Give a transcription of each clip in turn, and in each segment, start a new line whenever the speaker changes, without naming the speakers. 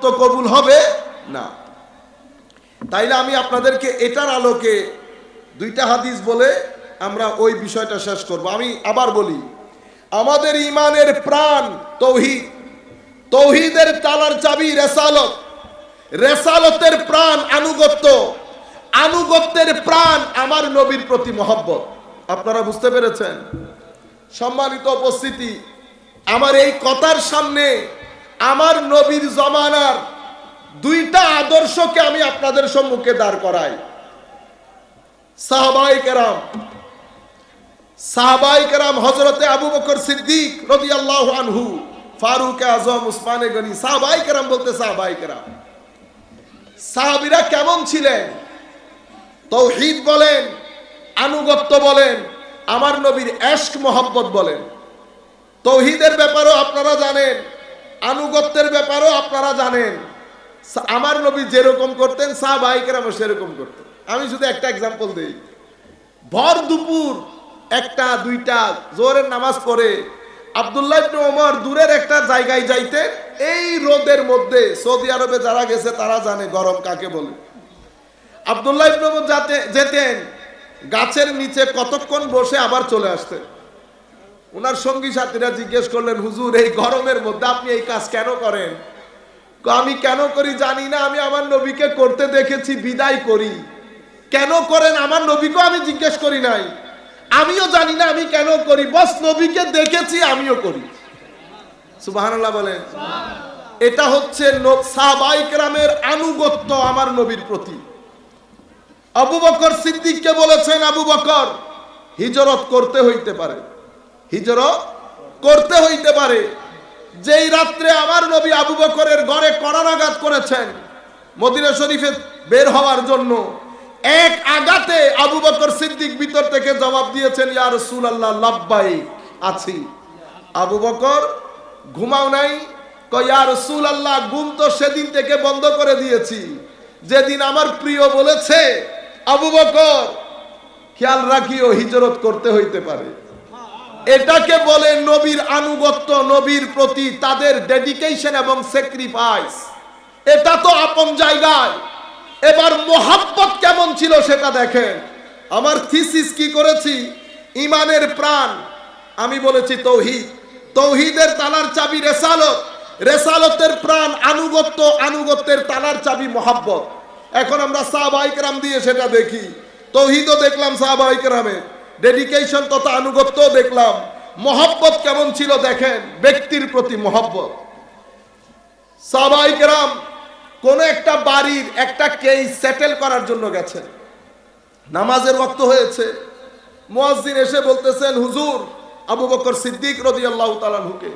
তো কবুল হবে? না। তাইলে আমি আপনাদেরকে এটার আলোকে দুইটা হাদিস বলে আমরা ওই বিষয়টা শেষ করব। আমি আবার বলি, আমাদের ইমানের প্রাণ তৌহিদ। তৌহিদের তালার চাবি রেসালত। রেসালতের প্রাণ আনুগত্য। আনুগত্যের প্রাণ আমার নবীর প্রতি মহব্বত। আপনারা বুঝতে পেরেছেন? সম্মানিত উপস্থিতি, আমার এই কথার সামনে আমার নবীর জমানার দুইটা আদর্শকে আমি আপনাদের সম্মুখে দাঁড় করাই। সাহাবাই কেরাম সাহাবাই কেরাম হজরতে আবু বকর সিদ্দিক রদি আল্লাহ আনহু, ফারুক আজম, উসমানে গনি, সাহাবাই কেরাম বলতে সাহাবাই কেরাম। সাহাবিরা কেমন ছিলেন? তৌহিদ বলেন, আনুগত্য বলেন, আমার নবীর এশক মোহাব্বত বলেন। তৌহিদের ব্যাপারও আপনারা জানেন আনুগত্যের ব্যাপারও আপনারা জানেন। আমার নবী যেরকম করতেন, সাহাবাহিকেরামও সেরকম করতেন। আমি শুধু একটা এক্সাম্পল দিই। ভর দুপুর, একটা, দুইটা জোরের নামাজ পড়ে আবদুল্লাহ ইবনে ওমর দূরের একটা জায়গায় যাইতে, এই রোদের মধ্যে সৌদি আরবে যারা গেছে তারা জানে গরম কাকে বলে। আবদুল্লাহ ইবনে ওমর যাতে যেতেন, গাছের নিচে কতক্ষণ বসে আবার চলে আসতেন। ওনার সঙ্গী সাথীরা জিজ্ঞেস করলেন হুজুর এই গরমের মধ্যে আপনি এই কাজ কেন করেন? আমি কেন করি জানি না আমি আমার নবীকে করতে দেখেছি বিদায় করি। কেন করেন আমার নবীকেও আমি জিজ্ঞেস করি নাই। আমিও জানি না আমি কেন করি বস নবীকে দেখেছি আমিও করি। সুবহানাল্লাহ বলেন। এটা হচ্ছে সাহাবাইকরামের আনুগত্য আমার নবীর প্রতি। আবু বকর সিদ্দিককে বলেছেন আবু বকর হিজরত করতে হইতে পারে। হিজরত করতে হইতে পারে। যেই রাত্রে আমার নবী আবু বকরের ঘরে করানাঘাত করেছেন, মদিনা শরীফে বের হওয়ার জন্য, এক আঘাতে আবু বকর সিদ্দিক ভিতর থেকে জবাব দিয়েছেন ইয়ার ইয়া রাসূলুল্লাহ লাব্বাই আছি। আবু বকর ঘুমাও নাই, কয়া রসুল আল্লাহ ঘুম তো সেদিন থেকে বন্ধ করে দিয়েছি। যেদিন আমার প্রিয় বলেছে, আবু বকর, খেয়াল রাখিও হিজরত করতে হইতে পারে। এটাকে বলে নবীর আনুগত্য, নবীর প্রতি তাদের ডেডিকেশন এবং স্যাক্রিফাইস এটা তো আপন জায়গায়। এবার মোহাব্বত কেমন ছিল সেটা দেখেন। আমার থিসিস কি করেছি? ইমানের প্রাণ। আমি বলেছি তৌহিদ। তৌহিদের তালার চাবি রেসালত। রেসালতের প্রাণ, আনুগত্য, আনুগত্যের তালার চাবি মোহাব্বত। এখন আমরা সাহবাইকরাম দিয়ে সেটা দেখি। তৌহিদও দেখলাম সাহবাইকরামের ডেডিকেশন তথা আনুগত্য দেখলাম। মহব্বত কেমন ছিল দেখেন, ব্যক্তির প্রতি মহব্বত। সাহবাইকরাম কোন একটা বাড়ির একটা কেস সেটেল করার জন্য গেছেন। নামাজের রক্ত হয়েছে। মুয়াজ্জিন এসে বলতেছেন, হুজুর, আবু বকর সিদ্দিক রদি আল্লাহ তালানহুকে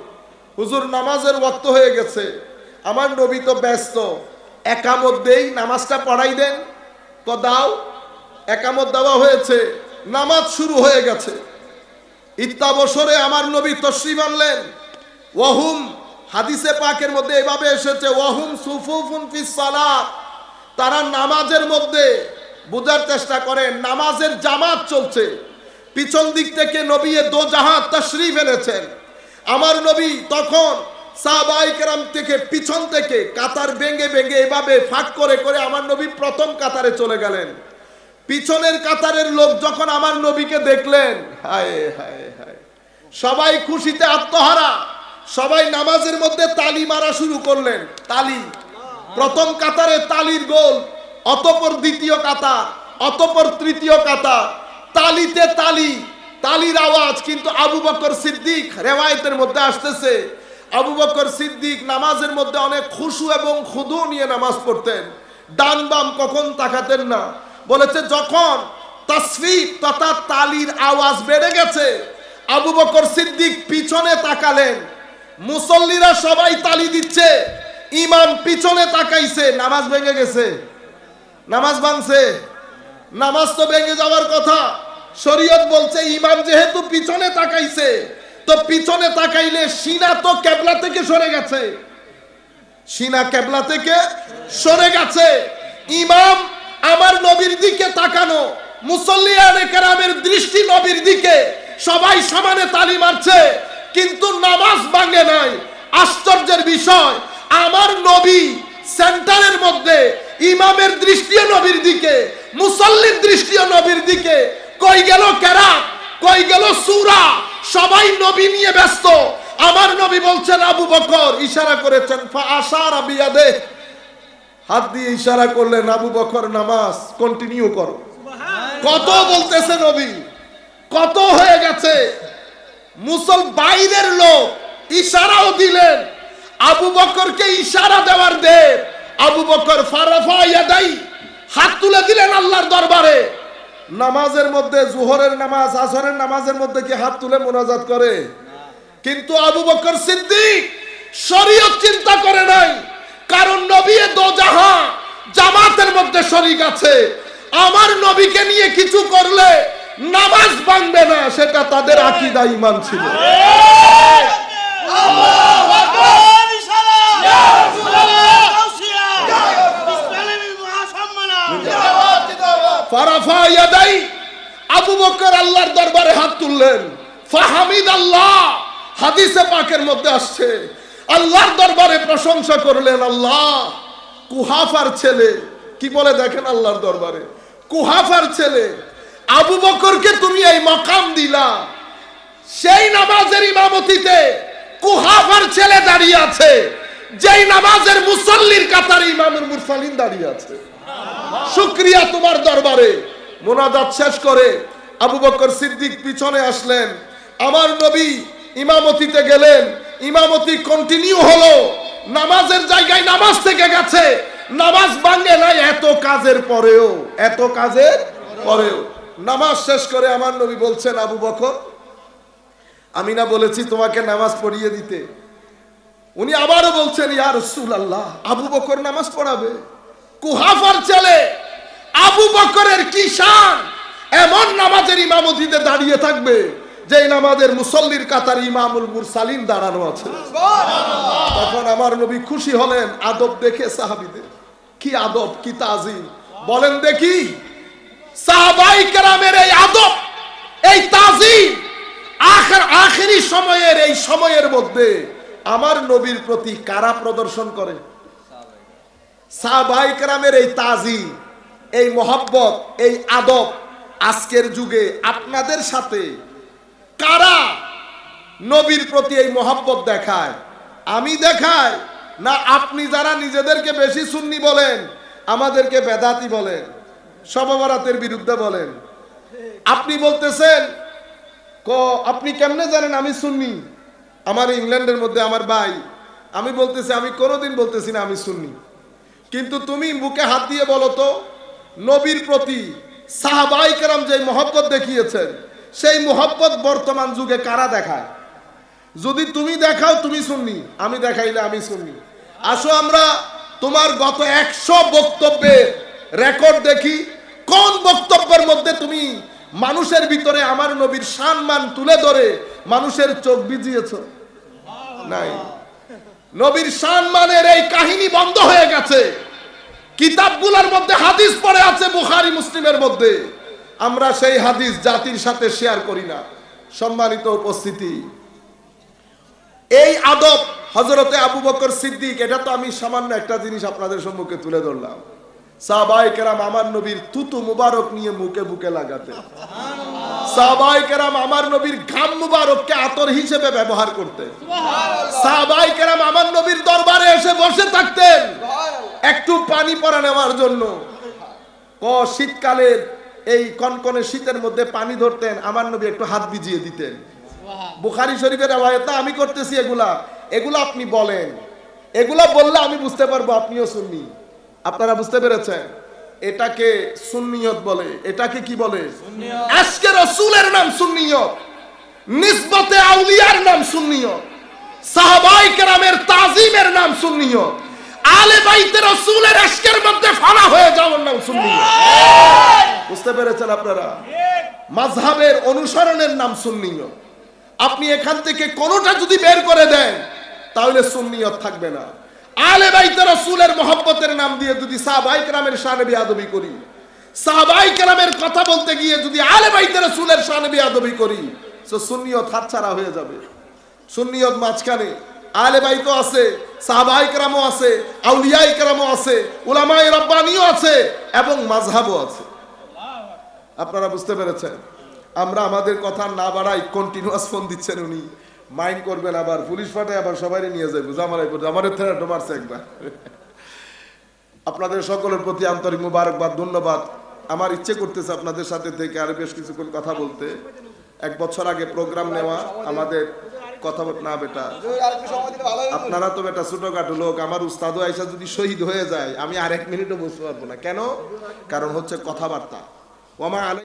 হুজুর, নামাজের ওয়াক্ত হয়ে গেছে। আমার নবী তো ব্যস্ত। একামত দেই, নামাজটা পড়াই দেন। ক দাও একামত দেওয়া হয়েছে। নামাজ শুরু হয়ে গেছে। ইত্যাবসরে আমার নবী তশ্রিফ আনলেন। ওয়াহুম, হাদিসে পাকের মধ্যে এভাবে এসেছে, ওয়াহুম সুফুফুন ফিস সালাত। তারা নামাজের মধ্যে বোঝার চেষ্টা করেন নামাজের জামাত চলছে। পিছন দিক থেকে নবী দো জাহাজ তশরিফ এনেছেন। আমার নবী তখন সাহবাইকেরাম থেকে পিছন থেকে কাতার ভেঙে ভেঙে এভাবে ফাঁক করে করে আমার নবী প্রথম কাতারে চলে গেলেন। পিছনের কাতারের লোক যখন আমার নবীকে দেখলেন, হায় হায় হায়। সবাই খুশিতে আত্মহারা। সবাই নামাজের মধ্যে তালি মারা শুরু করলেন। তালি। প্রথম কাতারে তালির গোল, অতপর দ্বিতীয় কাতার, অতপর তৃতীয় কাতার। তালিতে তালি, তালির আওয়াজ কিন্তু আবু বকর সিদ্দিক রেওয়ায়তের মধ্যে আসতেছে। আবু বকর সিদ্দিক নামাজের মধ্যে অনেক খুশু এবং খুদু নিয়ে নামাজ পড়তেন। ডান বাম কখন তাকাতেন না। বলেছে, যখন তাসফিক তথা তালির আওয়াজ বেড়ে গেছে, আবু বকর সিদ্দিক পিছনে তাকালেন। মুসল্লিরা সবাই তালি দিচ্ছে, ইমাম পিছনে তাকাইছে, নামাজ ভেঙে গেছে। নামাজ ভাঙছে। নামাজ তো ভেঙে যাওয়ার কথা। শরীয়ত বলছে, ইমাম যেহেতু পিছনে তাকাইছে, তো পিছনে তাকাইলে সিনা তো কেবলা থেকে সরে গেছে। সিনা কেবলা থেকে সরে গেছে। ইমাম আমার নবীর দিকে তাকানো মুসল্লিয়ানে কেরামের দৃষ্টি নবীর দিকে, সবাই সমানে তালি মারছে, কিন্তু নামাজ ভাঙে নাই। আশ্চর্যের বিষয়, আমার নবী সেন্টারের মধ্যে ইমামের দৃষ্টিও নবীর দিকে, মুসল্লির দৃষ্টিও নবীর দিকে। কই গেল কেরা কই গেল সুরা? সবাই নবী নিয়ে ব্যস্ত। আমার নবী বলছেন, আবু বকর ইশারা করেছেন আশার বিয়াদে হাত দিয়ে ইশারা করলেন আবু বকর নামাজ কন্টিনিউ করো। কত বলতেছে নবী, কত হয়ে গেছে। মুসল বাইরের লোক ইশারাও দিলেন। আবু বকরকে ইশারা দেওয়ার দে। আবু বকর ফারাফা হাত তুলে দিলেন আল্লাহর দরবারে। নামাজের মধ্যে জোহরের নামাজ, আসরের নামাজের মধ্যে কি হাত তুলে মোনাজাত করে? কিন্তু আবু বকর সিদ্দিক শরীয়ত চিন্তা করে নাই। কারণ নবী দোজাহা জামাতের মধ্যে শরিক আছে। আমার নবীকে নিয়ে কিছু করলে নামাজ ভাঙবে না, সেটা তাদের আকীদা ঈমান ছিল। আবু আল্লাহর দরবারে হাত তুললেন। ফাহামিদ আল্লাহ হাদিসে পাকের মধ্যে আসছে। আল্লাহর দরবারে প্রশংসা করলেন, আল্লাহ, কুহাফার ছেলে। কি বলে দেখেন আল্লাহর দরবারে? কুহাফার ছেলে। আবু বকরকে তুমি এই মকাম দিলা। সেই নামাজের ইমামতিতে কুহাফার ছেলে দাঁড়িয়ে আছে। যেই নামাজের মুসল্লির কাতার ইমামের মুরসালিন দাঁড়িয়ে আছে। শুক্রিয়া তোমার দরবারে। মোনাজাত শেষ করে আবু বকর সিদ্দিক পিছনে আসলেন। আমার নবী ইমামতিতে গেলেন। ইমামতি কন্টিনিউ হলো। নামাজের জায়গায় নামাজ থেকে গেছে। নামাজ ভাঙে নাই, এত কাজের পরেও, এত কাজের পরেও। নামাজ শেষ করে আমার নবী বলছেন, আবু বকর, আমি না বলেছি তোমাকে নামাজ পড়িয়ে দিতে। উনি আবারও বলছেন ইয়ার রসুল আল্লাহ আবু বকর নামাজ পড়াবে? কুহাফার ছেলে আবু বকরের কি শান? এমন নামাজের ইমামতিতে দাঁড়িয়ে থাকবে। যে নামাজের মুসল্লির কাতার ইমামুল মুরসালিন দাঁড়ানো আছে। তখন আমার নবী খুশি হলেন, আদব দেখে সাহাবিদের। কি আদব, কি তাজিম। বলেন দেখি, সাহাবাই এই আদব, এই আখের সময়ের, এই সময়ের মধ্যে আমার নবীর প্রতি কারা প্রদর্শন করে? সাহবাইকরামের এই তাজি এই মহব্বত, এই আদব আজকের যুগে আপনাদের সাথে কারা নবীর প্রতি এই মহব্বত দেখায়? আমি দেখাই? না আপনি যারা নিজেদেরকে বেশি সুন্নি বলেন, আমাদেরকে বেদাতি বলেন, সববরাতের বিরুদ্ধে বলেন। আপনি বলতেছেন, ক, আপনি কেমনে জানেন আমি সুন্নি? আমার ইংল্যান্ডের মধ্যে আমার ভাই, আমি বলতেছি, আমি কোনোদিন বলতেছি না আমি সুন্নি। কিন্তু তুমি বুকে হাত দিয়ে বলো তো, নবীর প্রতি সাহাবাই কেরাম যে মহব্বত দেখিয়েছেন সেই মোহব্বত বর্তমান যুগে কারা দেখায়? যদি তুমি দেখাও, তুমি শুননি আমি দেখাইলে আমি শুননি আসো আমরা তোমার গত একশো বক্তব্যের রেকর্ড দেখি, কোন বক্তব্যের মধ্যে তুমি মানুষের ভিতরে আমার নবীর সম্মান তুলে ধরে মানুষের চোখ বিজিয়েছ নাই। নবীর সম্মানের এই কাহিনী বন্ধ হয়ে গেছে। কিতাবগুলোর মধ্যে হাদিস পড়ে আছে, বুখারি, মুসলিমের মধ্যে। আমরা সেই হাদিস জাতির সাথে শেয়ার করি না। সম্মানিত উপস্থিতি। এই আদব হজরতে আবু বকর সিদ্দিক, এটা তো আমি সামান্য একটা জিনিস আপনাদের সম্মুখে তুলে ধরলাম। আমার নবীর তুতু মুবারক নিয়ে মুখে বুকে লাগাতে সাহাবাই কেরাম আমার নবীর ঘাম মুবারককে আতর হিসেবে ব্যবহার করতে সাহাবাই কেরাম আমার নবীর দরবারে এসে বসে থাকতেন। একটু পানি পরা নেওয়ার জন্য। শীতকালের এই কনকনে শীতের মধ্যে পানি ধরতেন আমার নবী একটু হাত ভিজিয়ে দিতেন। বুখারি শরীফের আওয়ায়তা আমি করতেছি এগুলা। এগুলা আপনি বলেন। এগুলা বললে আমি বুঝতে পারব আপনিও শুননি আপনারা বুঝতে পেরেছেন? এটাকে সুন্নিয়ত বলে। এটাকে কি বলে? আজকে রসুলের নাম সুন্নিয়ত। নিসবতে আউলিয়ার নাম সুন্নিয়ত। সাহাবাই কেরামের তাজিমের নাম সুন্নিয়ত। আলে বাইতে রসুলের আজকের মধ্যে ফানা হয়ে যাওয়ার নাম সুন্নিয়ত বুঝতে পেরেছেন আপনারা? মাযহাবের অনুসরণের নাম সুন্নিয়ত আপনি এখান থেকে কোনোটা যদি বের করে দেন, তাহলে সুন্নিয়ত থাকবে না। আলে বাইতে রসুলের মহব্বতের নাম দিয়ে যদি সাহাবাই কেরামের শানে বিয়াদবি করি, সাহাবাই কেরামের কথা বলতে গিয়ে যদি আলে বাইতে রসুলের শানে বিয়াদবি করি, তো সুন্নিয়ত হাতছাড়া হয়ে যাবে। সুন্নিয়ত মাঝখানে আলে বাইতো আছে, সাহাবাই কেরামও আছে, আউলিয়াই কেরামও আছে উলামাই রব্বানিও আছে এবং মাঝহাবও আছে। আপনারা বুঝতে পেরেছেন? আমরা আমাদের কথা না বাড়াই কন্টিনিউয়াস ফোন দিচ্ছেন উনি। মাইন্ড করবেন আবার, পুলিশ ফাটায় আবার সবাই নিয়ে যাবে জামারাই করবে আমাদের থেরাটো মারছে একবার। আপনাদের সকলের প্রতি আন্তরিক মুবারকবাদ, ধন্যবাদ। আমার ইচ্ছে করতেছে আপনাদের সাথে থেকে আরও বেশ কিছুক্ষণ কথা বলতে। এক বছর আগে প্রোগ্রাম নেওয়া আমাদের কথা বল- না বেটা। আপনারা তো বেটা ছোটখাটো লোক আমার উস্তাদ আইসা যদি শহীদ হয়ে যায় আমি আর এক মিনিটও বসতে পারব না। কেন? কারণ হচ্ছে কথাবার্তা। ওমা আলাই